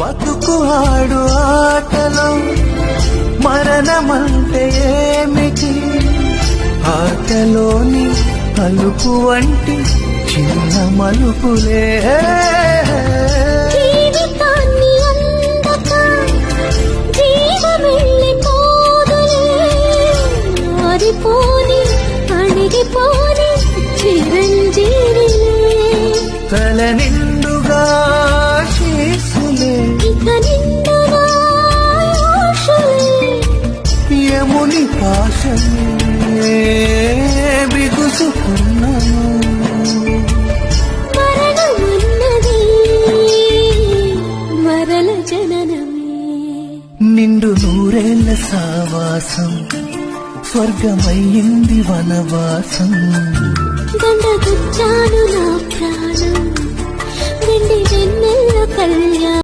బతుకు ఆడు ఆటలో మరణమంటే ఏమిటి? ఆటలోని అలుపు వంటి చిన్న మలుపులే. తల నిండుగా యముని పాశమే బిగుసుకున్నాను మరణమన్నది మరల జననమే. నిండు నూరేళ్ళ సావాసం స్వర్గమయ్యింది వనవాసం. గండగుచ్చాను